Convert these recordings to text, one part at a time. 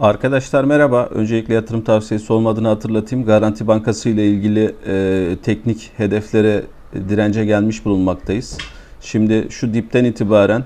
Arkadaşlar merhaba. Öncelikle yatırım tavsiyesi olmadığını hatırlatayım. Garanti Bankası ile ilgili e, teknik hedeflere dirence gelmiş bulunmaktayız. Şimdi şu dipten itibaren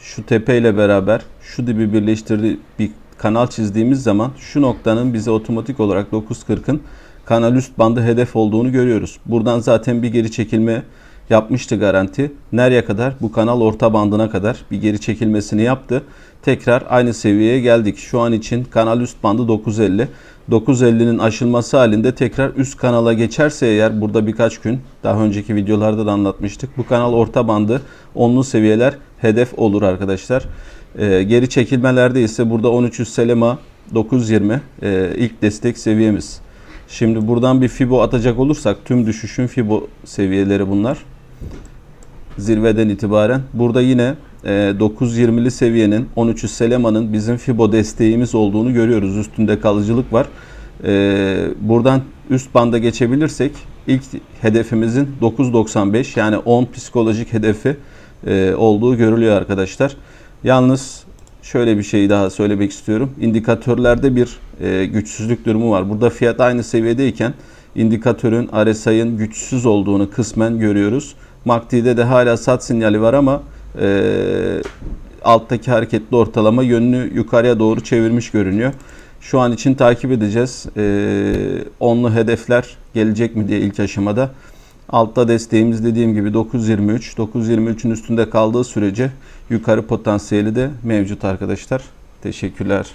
şu tepe ile beraber şu dibi birleştirdiği bir kanal çizdiğimiz zaman şu noktanın bize otomatik olarak 9.40'ın kanal üst bandı hedef olduğunu görüyoruz. Buradan zaten bir geri çekilme yapmıştı garanti. Nereye kadar? Bu kanal orta bandına kadar bir geri çekilmesini yaptı. Tekrar aynı seviyeye geldik. Şu an için kanal üst bandı 950. 950'nin aşılması halinde tekrar üst kanala geçerse eğer burada birkaç gün daha önceki videolarda da anlatmıştık. Bu kanal orta bandı onlu seviyeler hedef olur arkadaşlar. Ee, geri çekilmelerde ise burada 1300 Selema 920 e, ilk destek seviyemiz. Şimdi buradan bir Fibo atacak olursak tüm düşüşün Fibo seviyeleri bunlar. Zirveden itibaren. Burada yine e, 920'li seviyenin 1300 Selema'nın bizim Fibo desteğimiz olduğunu görüyoruz. Üstünde kalıcılık var. E, buradan üst banda geçebilirsek ilk hedefimizin 9.95 yani 10 psikolojik hedefi e, olduğu görülüyor arkadaşlar. Yalnız şöyle bir şey daha söylemek istiyorum. İndikatörlerde bir e, güçsüzlük durumu var. Burada fiyat aynı seviyedeyken indikatörün RSI'ın güçsüz olduğunu kısmen görüyoruz. MACD'de de hala sat sinyali var ama e, alttaki hareketli ortalama yönünü yukarıya doğru çevirmiş görünüyor. Şu an için takip edeceğiz. E, onlu hedefler gelecek mi diye ilk aşamada. Altta desteğimiz dediğim gibi 9.23. 9.23'ün üstünde kaldığı sürece yukarı potansiyeli de mevcut arkadaşlar. Teşekkürler.